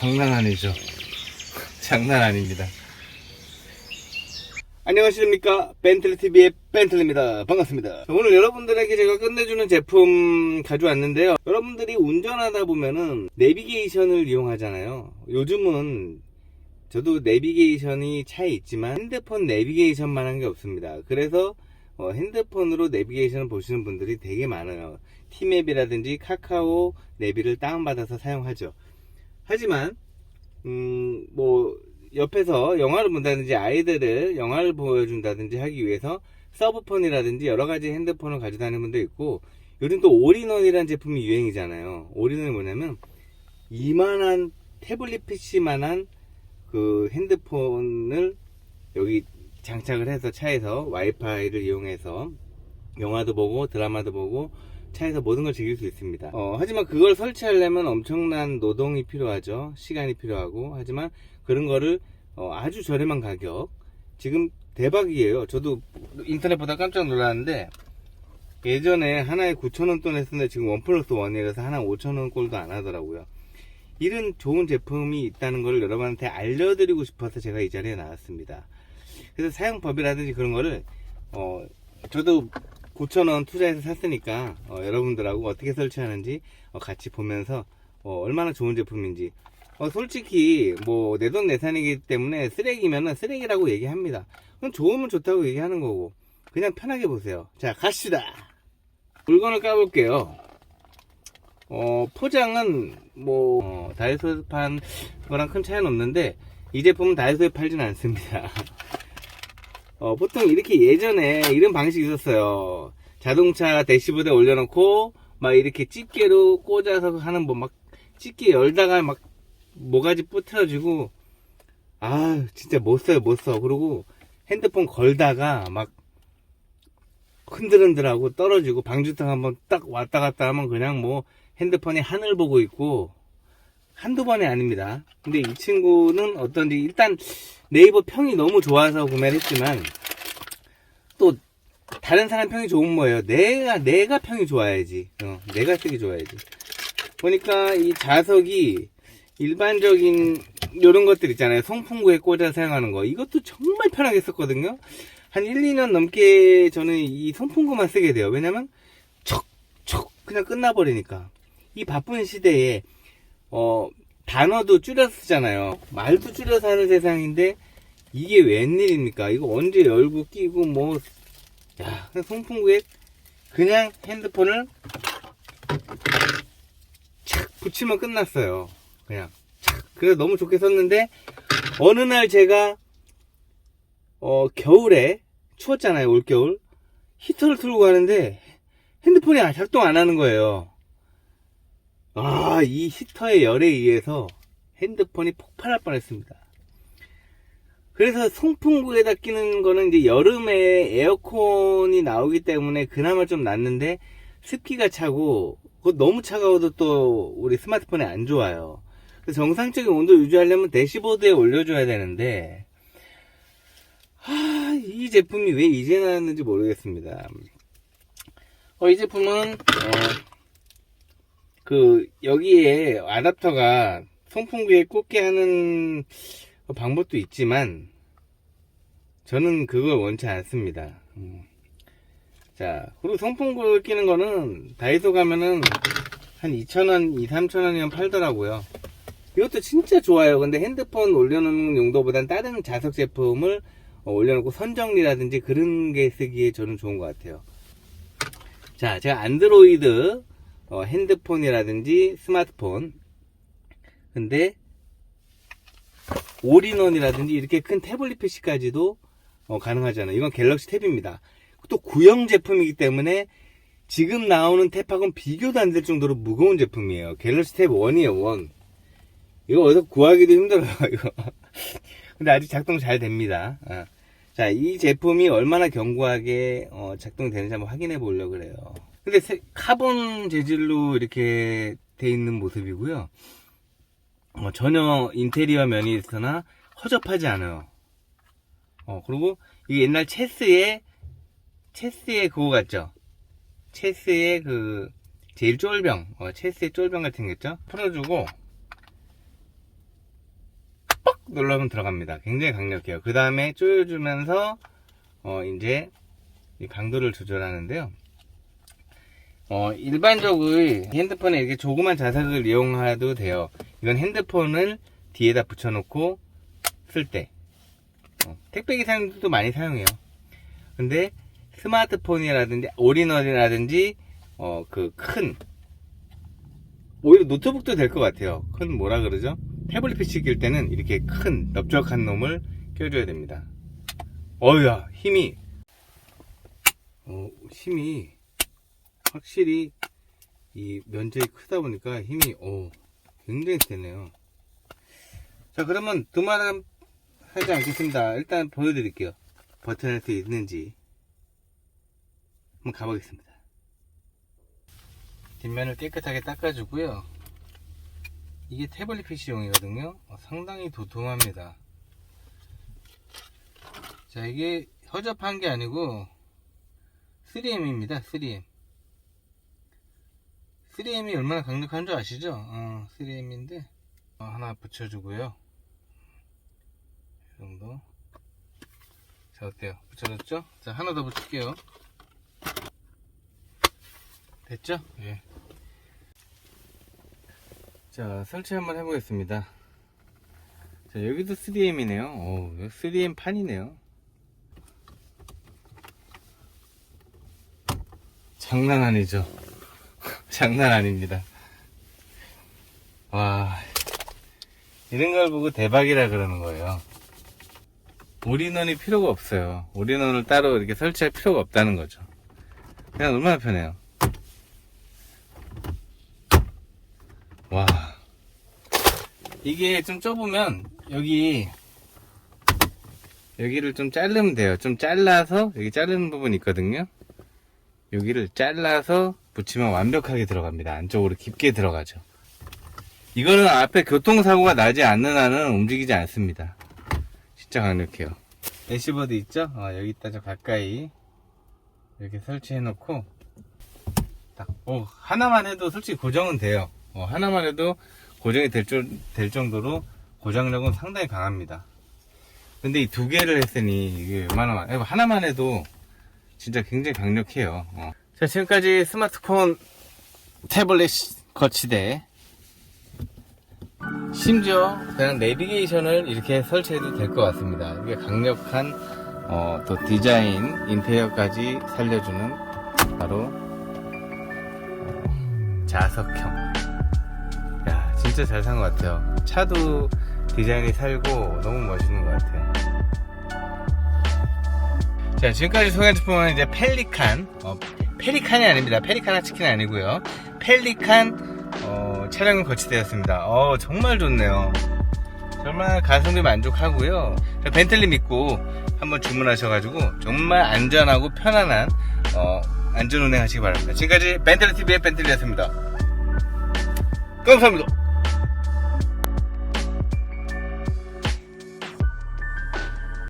장난 아니죠. 장난 아닙니다. 안녕하십니까. 벤틀리TV의 벤틀리입니다. 반갑습니다. 오늘 여러분들에게 제가 끝내주는 제품 가져왔는데요. 여러분들이 운전하다 보면은 내비게이션을 이용하잖아요. 요즘은 저도 내비게이션이 차에 있지만 핸드폰 내비게이션만 한 게 없습니다. 그래서 어, 핸드폰으로 내비게이션을 보시는 분들이 되게 많아요. 티맵이라든지 카카오 내비를 다운받아서 사용하죠 하지만 음, 뭐, 옆에서 영화를 본다든지 아이들을 영화를 보여준다든지 하기 위해서 서브폰이라든지 여러 가지 핸드폰을 가지고 다니는 분도 있고, 요즘 또 올인원이라는 제품이 유행이잖아요. 올인원이 뭐냐면, 이만한 태블릿 PC만한 그 핸드폰을 여기 장착을 해서 차에서 와이파이를 이용해서 영화도 보고 드라마도 보고 차에서 모든 걸 즐길 수 있습니다. 어, 하지만 그걸 설치하려면 엄청난 노동이 필요하죠. 시간이 필요하고. 하지만 그런 거를 어, 아주 저렴한 가격. 지금 대박이에요. 저도 인터넷 보다 깜짝 놀랐는데 예전에 하나에 9,000원 돈 했었는데 지금 원 플러스 원이라서 하나 5,000원 꼴도 안 하더라고요. 이런 좋은 제품이 있다는 걸 여러분한테 알려드리고 싶어서 제가 이 자리에 나왔습니다. 그래서 사용법이라든지 그런 거를 어, 저도 9,000원 투자해서 샀으니까 어, 여러분들하고 어떻게 설치하는지 어, 같이 보면서 어, 얼마나 좋은 제품인지 어, 솔직히 뭐 내 돈 내산이기 때문에 쓰레기면은 쓰레기라고 얘기합니다. 그럼 좋으면 좋다고 얘기하는 거고 그냥 편하게 보세요. 자 갑시다. 물건을 까볼게요. 어, 포장은 뭐 어, 다이소에서 판 거랑 큰 차이는 없는데 이 제품은 다이소에 팔지는 않습니다. 어, 보통 이렇게 예전에 이런 방식이 있었어요. 자동차 대시보드에 올려놓고, 막 이렇게 집게로 꽂아서 하는 뭐 막, 집게 열다가 막, 모가지 뿌트려지고, 아, 진짜 못 써요, 못 써. 그리고 핸드폰 걸다가 막, 흔들흔들하고 떨어지고, 방지턱 한번 딱 왔다 갔다 하면 그냥 뭐, 핸드폰이 하늘 보고 있고, 한두 번이 아닙니다. 근데 이 친구는 어떤지, 일단, 네이버 평이 너무 좋아서 구매를 했지만 또 다른 사람 평이 좋은 거예요. 내가 내가 평이 좋아야지. 어, 내가 쓰기 좋아야지. 보니까 이 자석이 일반적인 이런 것들 있잖아요. 송풍구에 꽂아 사용하는 거. 이것도 정말 편하게 썼거든요. 한 1, 2년 넘게 저는 이 송풍구만 쓰게 돼요. 왜냐면 척 척 그냥 끝나버리니까. 이 바쁜 시대에 어 단어도 줄여서 쓰잖아요. 말도 줄여서 하는 세상인데 이게 웬일입니까? 이거 언제 열고 끼고 뭐 야, 송풍구에 그냥 핸드폰을 착 붙이면 끝났어요. 그냥 착. 그래서 너무 좋게 썼는데 어느 날 제가 어 겨울에 추웠잖아요. 올겨울 히터를 틀고 가는데 핸드폰이 작동 안 하는 거예요. 아, 이 히터의 열에 의해서 핸드폰이 폭발할 뻔했습니다. 그래서 송풍구에다 끼는 거는 이제 여름에 에어컨이 나오기 때문에 그나마 좀 낫는데 습기가 차고 그거 너무 차가워도 또 우리 스마트폰에 안 좋아요. 그래서 정상적인 온도 유지하려면 대시보드에 올려줘야 되는데 아, 이 제품이 왜 이제 나왔는지 모르겠습니다. 어, 이 제품은 어, 그 여기에 아답터가 송풍구에 꽂게 하는 방법도 있지만 저는 그걸 원치 않습니다. 음. 자 그리고 송풍구를 끼는 거는 다이소 가면은 한 2,000원, 2, 3,000원이면 팔더라고요. 이것도 진짜 좋아요. 근데 핸드폰 올려놓는 용도보단 다른 자석 제품을 어, 올려놓고 선정리라든지 그런 게 쓰기에 저는 좋은 것 같아요. 자, 제가 안드로이드 어, 핸드폰이라든지 스마트폰. 근데 올인원이라든지 이렇게 큰 태블릿 PC까지도 어, 가능하잖아요. 이건 갤럭시 탭입니다. 또 구형 제품이기 때문에 지금 나오는 탭하고는 비교도 안 될 정도로 무거운 제품이에요. 갤럭시 탭 1이에요 1 이거 어디서 구하기도 힘들어요 이거. 근데 아직 작동 잘 됩니다. 어. 자, 이 제품이 얼마나 견고하게 어, 작동이 되는지 한번 확인해 보려고 그래요. 근데 세- 카본 재질로 이렇게 돼 있는 모습이고요. 어, 전혀 인테리어 면이 있으나 허접하지 않아요. 어, 그리고 이게 옛날 체스의 체스의 그거 같죠? 체스의 그 제일 쫄병, 어, 체스의 쫄병 같은 게 있죠? 풀어주고 눌러면 들어갑니다. 굉장히 강력해요. 그 다음에 조여주면서 어 이제 이 강도를 조절하는데요. 어 일반적으로 핸드폰에 이렇게 조그만 자석을 이용해도 돼요. 이건 핸드폰을 뒤에다 붙여놓고 쓸 때. 어, 택배 기사님들도 많이 사용해요. 근데 스마트폰이라든지 올인원이라든지 어 그 큰 오히려 노트북도 될 것 같아요. 큰 뭐라 그러죠? 태블릿 PC 낄 때는 이렇게 큰 넓적한 놈을 껴줘야 됩니다. 어우야 힘이 어, 힘이 확실히 이 면적이 크다 보니까 힘이 어, 굉장히 세네요. 자 그러면 두말은 하지 않겠습니다. 일단 보여드릴게요. 버튼할 수 있는지 한번 가보겠습니다. 뒷면을 깨끗하게 닦아주고요. 이게 태블릿 PC용이거든요. 어, 상당히 도톰합니다. 자, 이게 허접한 게 아니고 3M입니다. 3M. 3M이 얼마나 강력한 줄 아시죠? 어, 3M인데 하나 붙여주고요. 이 정도. 자, 어때요? 붙여졌죠? 자, 하나 더 붙일게요. 됐죠? 예. 자, 설치 한번 해보겠습니다. 자, 여기도 3M이네요. 오, 3M 판이네요. 장난 아니죠? 장난 아닙니다. 와, 이런 걸 보고 대박이라 그러는 거예요. 올인원이 필요가 없어요. 올인원을 따로 이렇게 설치할 필요가 없다는 거죠. 그냥 얼마나 편해요. 와. 이게 좀 좁으면 여기 여기를 좀 자르면 돼요. 좀 잘라서 여기 자르는 부분이 있거든요. 여기를 잘라서 붙이면 완벽하게 들어갑니다. 안쪽으로 깊게 들어가죠. 이거는 앞에 교통사고가 나지 않는 한은 움직이지 않습니다. 진짜 강력해요. 애쉬버드 있죠? 어, 여기다 저 가까이 이렇게 설치해 놓고 딱, 오, 하나만 해도 솔직히 고정은 돼요. 어, 하나만 해도 고정이 될, 줄- 될 정도로 고정력은 상당히 강합니다. 근데 이 두 개를 했으니 이게 얼마나, 많- 하나만 해도 진짜 굉장히 강력해요. 어. 자, 지금까지 스마트폰 태블릿 거치대 심지어 그냥 내비게이션을 이렇게 설치해도 될 것 같습니다. 이게 강력한 어, 또 디자인, 인테리어까지 살려주는 바로 어, 자석형. 야, 진짜 잘 산 것 같아요. 차도 디자인이 살고 너무 멋있는 것 같아요. 자, 지금까지 소개한 제품은 이제 펠리칸, 어, 페리칸이 아닙니다. 페리칸 치킨이 아니고요. 펠리칸 어, 차량은 거치되었습니다. 어, 정말 좋네요. 정말 가성비 만족하고요. 자, 벤틀리 믿고 한번 주문하셔가지고 정말 안전하고 편안한 어, 안전 운행하시기 바랍니다. 지금까지 벤틀리 TV의 벤틀리였습니다. 감사합니다.